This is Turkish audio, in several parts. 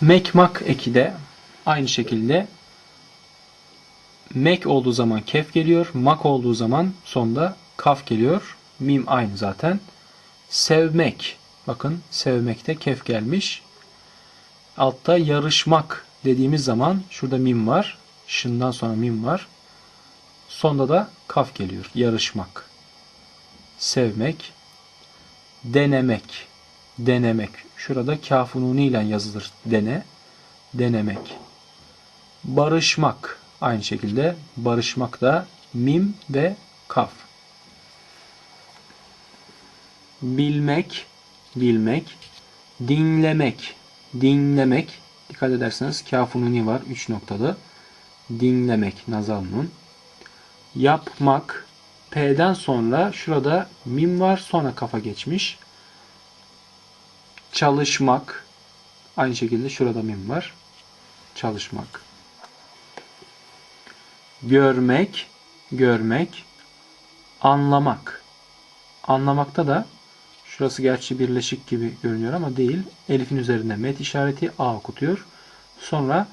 Mekmak eki de aynı şekilde mek olduğu zaman kef geliyor. Mak olduğu zaman sonda kaf geliyor. Mim aynı zaten. Sevmek. Bakın sevmekte kef gelmiş. Altta yarışmak dediğimiz zaman şurada mim var. Şından sonra mim var. Sonda da kaf geliyor. Yarışmak. Sevmek. Denemek. Denemek. Şurada kafununi ile yazılır. Dene. Denemek. Barışmak. Aynı şekilde barışmak da mim ve kaf. Bilmek, bilmek, dinlemek, dinlemek. Dikkat ederseniz kafununi var 3 noktalı. Dinlemek nazal. Yapmak, P'den sonra şurada mim var sonra kafa geçmiş. Çalışmak, aynı şekilde şurada mim var. Çalışmak görmek, görmek, anlamak. Anlamakta da şurası gerçi birleşik gibi görünüyor ama değil. Elif'in üzerinde met işareti A okutuyor. Sonra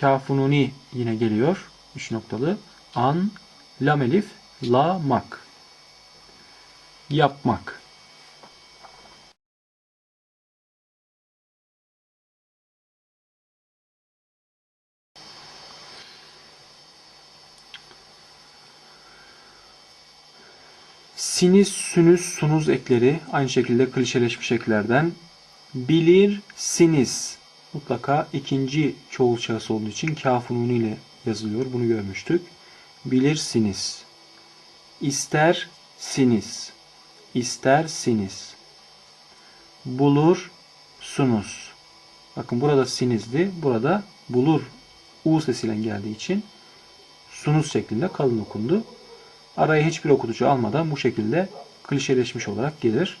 kafununi yine geliyor. Üç noktalı. An, lam elif, la mak. Yapmak. Sinüs, sünüs, sunuz ekleri aynı şekilde klişeleşmiş eklerden. Bilir, sinis. Mutlaka ikinci çoğul şahıs olduğu için kafununu ile yazılıyor. Bunu görmüştük. Bilir, sinis. İster, sinis. İster, sinis. Bulur, sunus. Bakın burada sinizdi. Burada bulur U sesiyle geldiği için sunus şeklinde kalın okundu. Araya hiçbir okutucu almadan bu şekilde klişeleşmiş olarak gelir.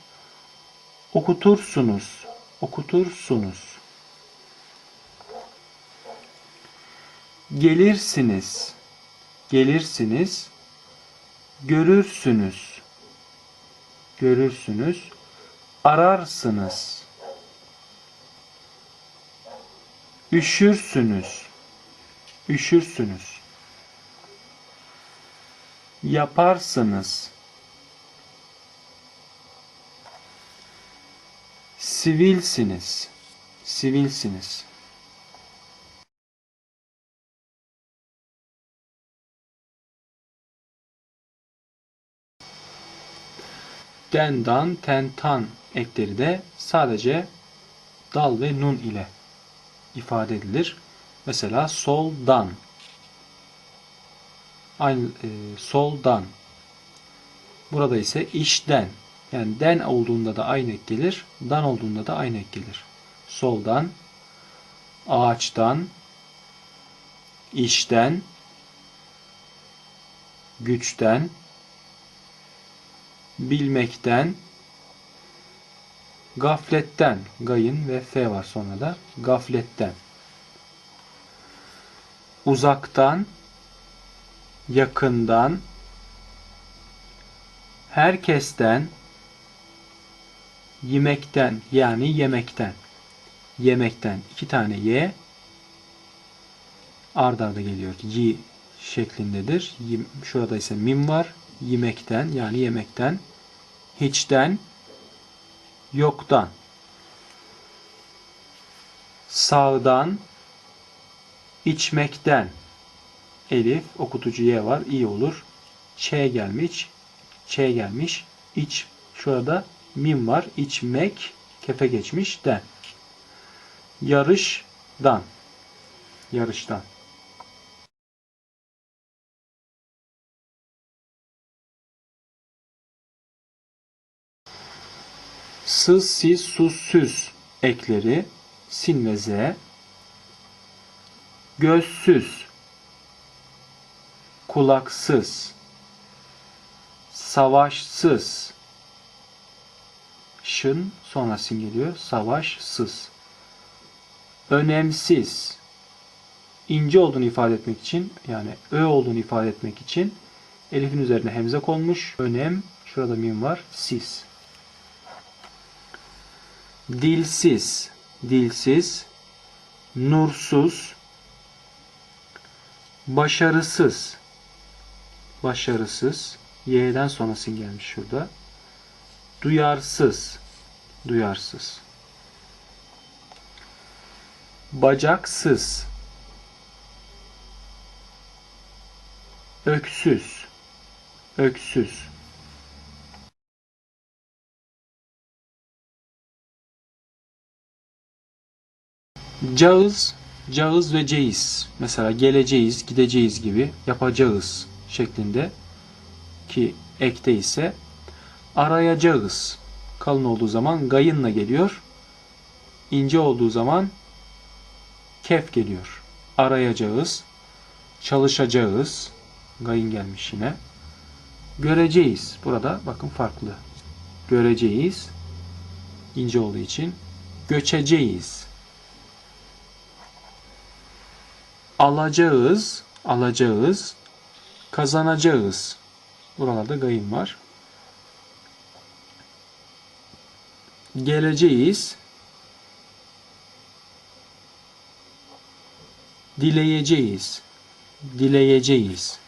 Okutursunuz. Okutursunuz. Gelirsiniz. Gelirsiniz. Görürsünüz. Görürsünüz. Ararsınız. Üşürsünüz. Üşürsünüz yaparsınız. Sivilsiniz. Sivilsiniz. Dendan, tentan ekleri de sadece dal ve nun ile ifade edilir. Mesela soldan aynı e, soldan. Burada ise işten. Yani den olduğunda da aynı ek gelir. Dan olduğunda da aynı ek gelir. Soldan, ağaçtan, işten, güçten, bilmekten, gafletten, gayın ve f var sonra da gafletten, uzaktan, yakından, herkesten, yemekten yani yemekten, yemekten iki tane ye ard arda geliyor. Y şeklindedir. Şurada ise mim var. Yemekten yani yemekten, hiçten, yoktan, sağdan, içmekten, elif, okutucu y var. i olur. Ç gelmiş. Ç gelmiş. İç. Şurada mim var. İçmek. Kefe geçmiş. Den. Yarışdan. Yarıştan. Sız, siz, sus, süz ekleri sin ve z gözsüz kulaksız, savaşsız, şın sonra sim geliyor, savaşsız, önemsiz, ince olduğunu ifade etmek için yani ö olduğunu ifade etmek için elifin üzerine hemze konmuş. Önem, şurada mim var, siz. Dilsiz, dilsiz, nursuz, başarısız, başarısız, y'den sonra sin gelmiş şurada. Duyarsız, duyarsız. Bacaksız, öksüz, öksüz. Cağız, cağız ve ceyiz. Mesela geleceğiz, gideceğiz gibi yapacağız şeklinde ki ekte ise arayacağız. Kalın olduğu zaman gayınla geliyor. İnce olduğu zaman kef geliyor. Arayacağız, çalışacağız. Gayın gelmiş yine. Göreceğiz. Burada bakın farklı. Göreceğiz. ince olduğu için. Göçeceğiz. alacağız, alacağız, kazanacağız. Buralarda gayım var. Geleceğiz. Dileyeceğiz. Dileyeceğiz.